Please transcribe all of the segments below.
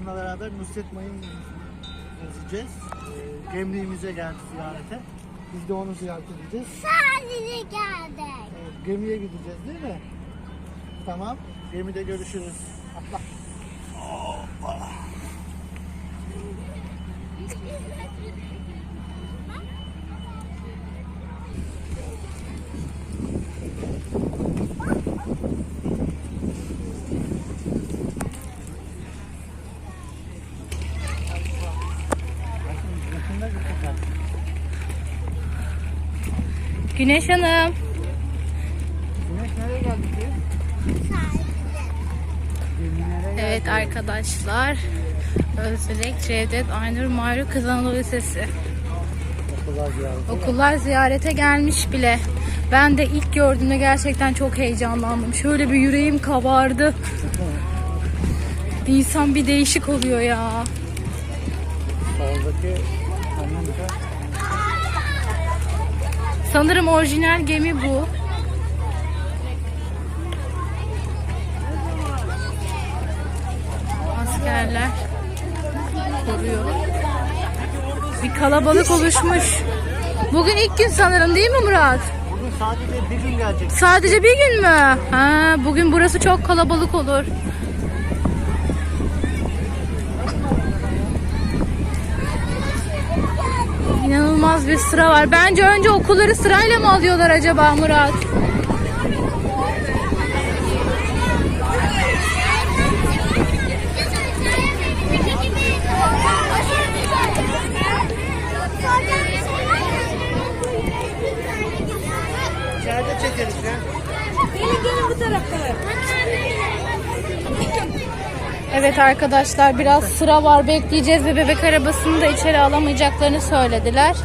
arkadaşımla beraber Nusret Mayın gezeceğiz. Ee, Gemliğimize geldi ziyarete. Biz de onu ziyaret edeceğiz. Sadece geldik. Evet, gemiye gideceğiz değil mi? Tamam. Gemide görüşürüz. Atla. Yakında gideceğiz. Güneş Hanım. Güneş nereye geldik geldik. Evet arkadaşlar. Özürek Cevdet Aynur Mağru Kızanlı Lisesi. Okullar ziyareti. Okullar ziyarete gelmiş bile. Ben de ilk gördüğümde gerçekten çok heyecanlandım. Şöyle bir yüreğim kabardı. İnsan bir değişik oluyor ya. Soldaki annem de Sanırım orijinal gemi bu. Askerler koruyor. Bir kalabalık oluşmuş. Bugün ilk gün sanırım değil mi Murat? Bugün sadece bir gün gelecek. Sadece bir gün mü? Ha, bugün burası çok kalabalık olur. İnanılmaz bir sıra var. Bence önce okulları sırayla mı alıyorlar acaba Murat? İçeride çekeriz ya. Evet arkadaşlar biraz sıra var bekleyeceğiz ve bebek arabasını da içeri alamayacaklarını söylediler.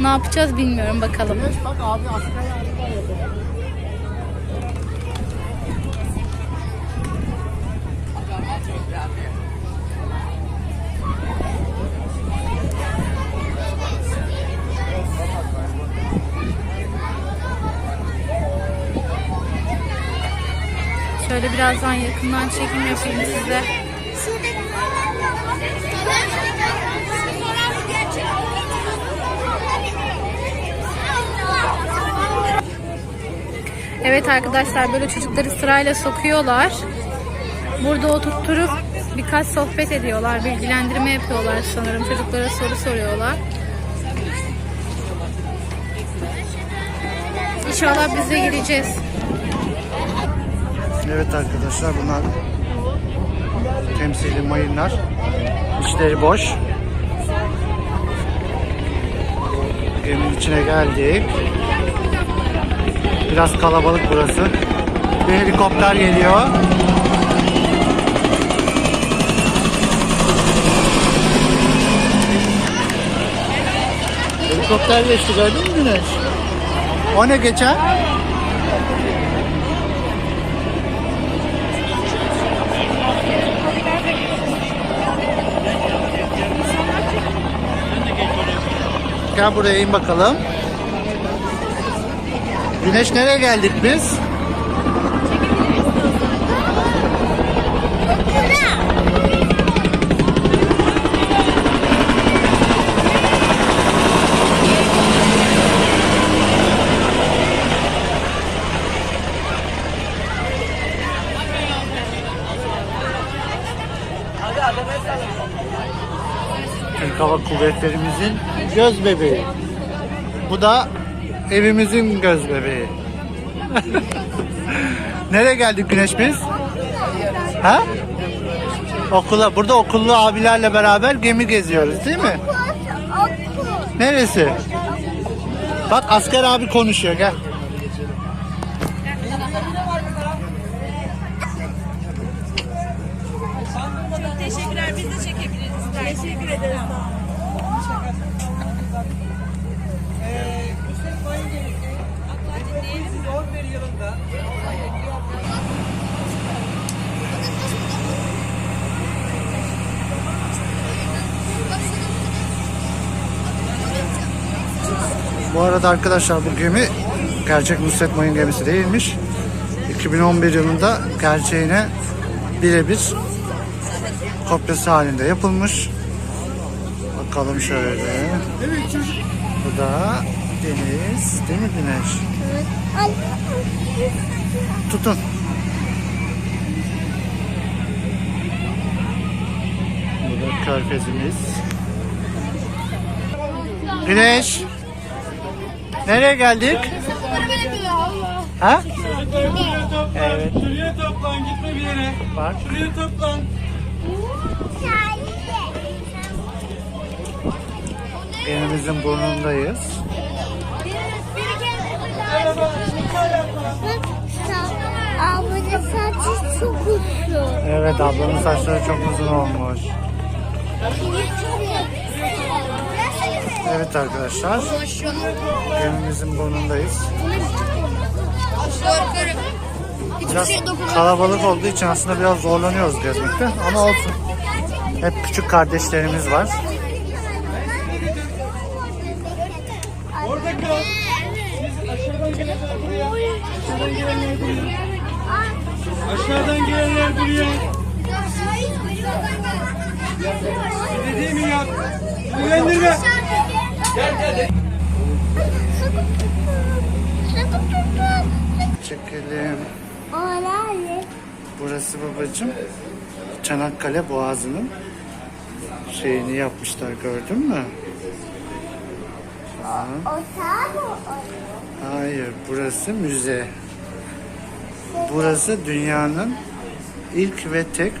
Ne yapacağız bilmiyorum bakalım. Güneş bak abi ya. Şöyle birazdan yakından çekim yapayım size. Evet arkadaşlar böyle çocukları sırayla sokuyorlar. Burada oturtturup birkaç sohbet ediyorlar, bilgilendirme yapıyorlar sanırım. Çocuklara soru soruyorlar. İnşallah biz de gireceğiz. Evet arkadaşlar bunlar temsili mayınlar. İçleri boş. Geminin içine geldik. Biraz kalabalık burası. Bir helikopter geliyor. Helikopter geçti gördün mü Güneş? O ne geçen? Gel buraya in bakalım. Güneş nereye geldik biz? Türk Hava Kuvvetlerimizin göz bebeği. Bu da evimizin göz bebeği. Nereye geldik Güneş biz? Ha? Okula. Burada okullu abilerle beraber gemi geziyoruz değil mi? Neresi? Bak asker abi konuşuyor gel. Teşekkürler. Biz de çekebiliriz. Teşekkür ederiz. Bu arada arkadaşlar bu gemi gerçek Nusret Mayın gemisi değilmiş. 2011 yılında gerçeğine birebir kopyası halinde yapılmış. Bakalım şöyle. Bu da deniz. Değil mi Güneş? Tutun. Bu da körfezimiz. Güneş. Nereye geldik? Ha? Evet. Şuraya toplan gitme bir yere. Bak. Şuraya toplan. Evimizin burnundayız. Abla saçı çok uzun. Evet ablamın saçları çok uzun olmuş. Evet arkadaşlar. Evimizin burnundayız. Biraz kalabalık olduğu için aslında biraz zorlanıyoruz gezmekte ama olsun. Hep küçük kardeşlerimiz var. Aşağıdan gelenler buraya. Aşağıdan gelenler buraya. Dediğimi yap. Sinirlendirme. Çekelim. Olay. Burası babacığım Çanakkale Boğazı'nın şeyini yapmışlar gördün mü? O sağ mı? Hayır burası müze. Burası dünyanın ilk ve tek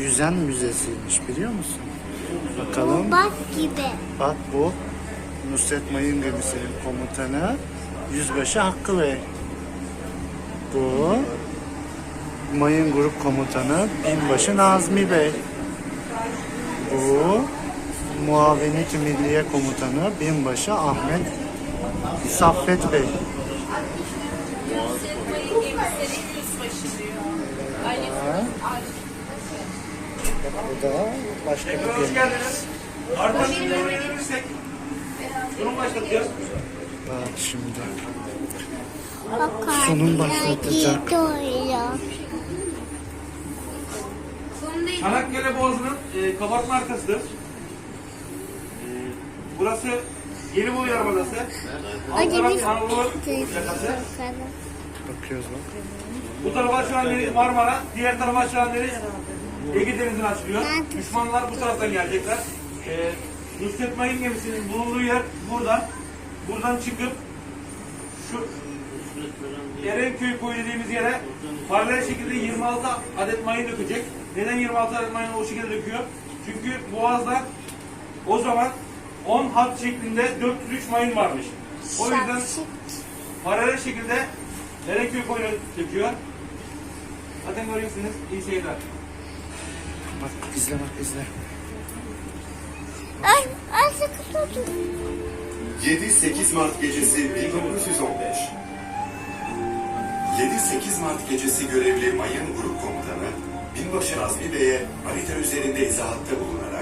yüzen müzesiymiş biliyor musun? Bakalım. Bak gibi. Bak bu Nusret Mayın gemisinin komutanı Yüzbaşı Hakkı Bey. Bu Mayın Grup Komutanı Binbaşı Nazmi Bey. Bu Muavinit Milliye Komutanı Binbaşı Ahmet Saffet Bey. Bu da başka bir Hoş. Bak şimdi. Sunum başlatacak. Çanakkale Boğazı'nın e, kabartma arkasıdır. Burası Yeni Boy Yarımadası. Alt taraf Anadolu yakası. Bakıyoruz bak. Bu tarafa şu an deniz Marmara, diğer tarafa şu an deniz Ege Denizi'ne açılıyor. Düşmanlar bu taraftan gelecekler. Ee, Nusret Mayın gemisinin bulunduğu yer buradan. Buradan çıkıp şu Erenköy koyu dediğimiz yere paralel şekilde 26 adet mayın dökecek. Neden 26 adet mayın o şekilde döküyor? Çünkü Boğaz'da o zaman 10 hat şeklinde 403 mayın varmış. O yüzden paralel şekilde Erenköy koyuna döküyor. Zaten görüyorsunuz. İyi seyirler. Bak izle bak izle. Ay, ay sıkı tutun. 7-8 Mart gecesi 1915. 7-8 Mart gecesi görevli Mayın Grup Komutanı Binbaşı Azmi Bey'e harita üzerinde izahatta bulunarak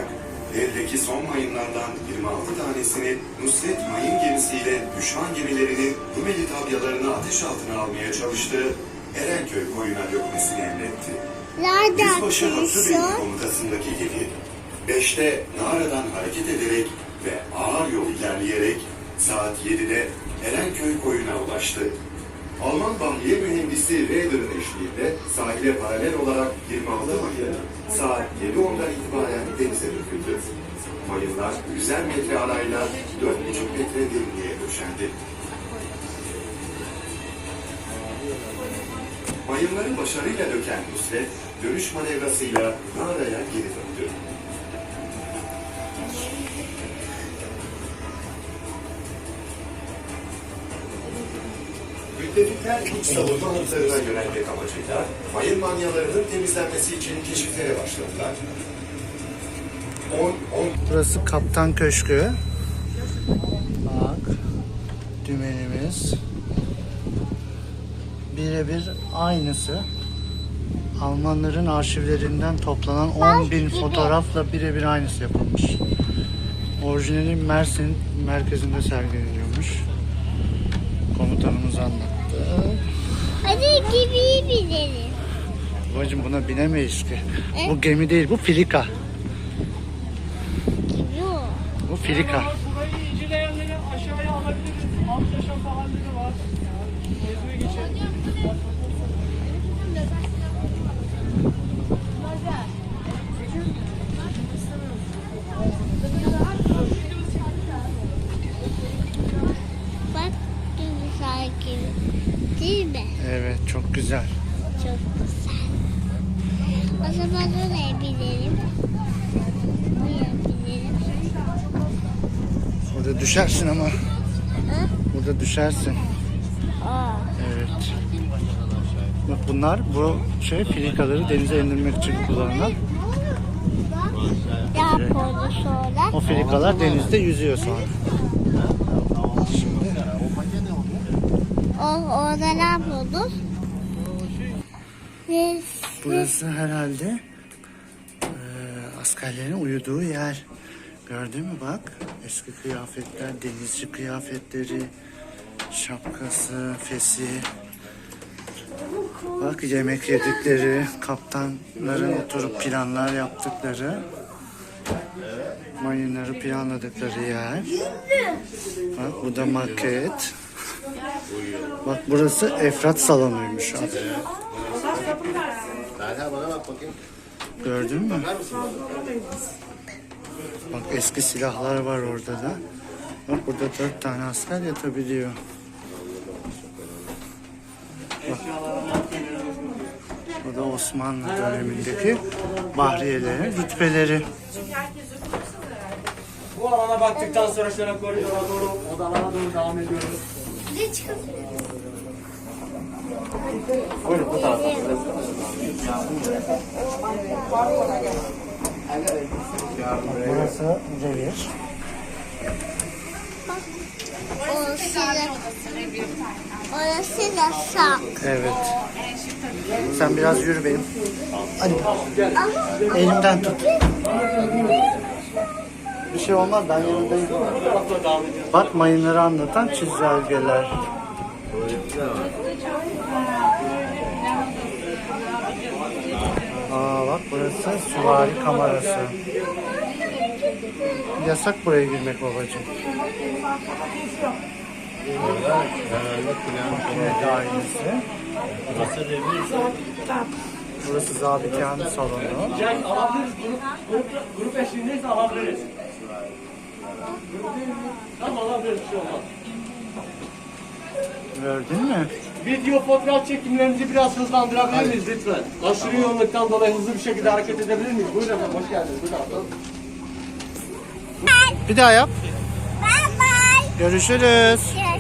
eldeki son mayınlardan 26 tanesini Nusret Mayın gemisiyle düşman gemilerinin Rumeli tabyalarını ateş altına almaya çalıştığı Erenköy koyuna dökmesini emretti. Nereden Yüzbaşı Hakkı Bey'in komutasındaki gemi, beşte Nara'dan hareket ederek ve ağır yol ilerleyerek saat 7'de Erenköy koyuna ulaştı. Alman bahriye mühendisi Rader'ın eşliğinde sahile paralel olarak 26 mayın saat 7.10'dan itibaren denize döküldü. Mayınlar 100'er metre arayla 4,5 metre derinliğe döşendi. Mayınları başarıyla döken Nusret, dönüş manevrasıyla Nara'ya geri döndü. Müttefikler iç savunma hatlarına yönelmek amacıyla mayın manyalarının temizlenmesi için keşiflere başladılar. 10, 10 Burası Kaptan Köşkü. Bak. Dümenimiz. Birebir aynısı. Almanların arşivlerinden toplanan 10 bin fotoğrafla birebir aynısı yapılmış. Orijinali Mersin merkezinde sergileniyormuş. Komutanımız anlattı. Hadi gibi binelim. Babacım buna binemeyiz ki. E? Bu gemi değil bu filika. Yok. Bu filika. Burayı inceleyenleri aşağıya alabiliriz. Alt yaşam falanları var. Gezmeye geçelim. Bak güzel gibi. Değil mi? Evet çok güzel. Çok güzel. O zaman oraya binelim. Buraya binelim. Orada düşersin ama. Hı? Burada düşersin. Aa. Evet. Bak bunlar bu şey filikaları denize indirmek için kullanılan. Sonra? O filikalar denizde yüzüyor sonra. Şimdi O, orada ne yapıyordu? Burası herhalde eee, askerlerin uyuduğu yer. Gördün mü bak? Eski kıyafetler, denizci kıyafetleri, şapkası, fesi. Bak yemek yedikleri, kaptanların oturup planlar yaptıkları, mayınları planladıkları yer. Bak bu da maket. Bak burası Efrat salonuymuş adı. Gördün mü? Bak eski silahlar var orada da. Bak burada dört tane asker yatabiliyor. Bak. Bu da Osmanlı dönemindeki bahriyelerin rütbeleri. Bu alana baktıktan sonra şöyle koridora doğru, odalara doğru devam ediyoruz. ne çıkıyor? Buyurun bu tarafa. Burası revir. Orası da, orası da sağ. Evet. Sen biraz yürü benim. Hadi. Elimden tut. Bir şey olmaz ben yanındayım. Bak mayınları anlatan çizelgeler. Aa bak burası süvari kamerası. Yasak buraya girmek babacığım. Makine dairesi. Burası zabitane salonu. Alabiliriz. Grup, grup, grup alabiliriz. Tamam alabiliriz bir şey olmaz. Gördün mü? Video fotoğraf çekimlerimizi biraz hızlandırabilir miyiz lütfen? Aşırı yoğunluktan dolayı hızlı bir şekilde hareket edebilir miyiz? Buyurun efendim hoş geldiniz. Bu taraftan. Bir daha yap. Bye bye. Görüşürüz. Görüşürüz.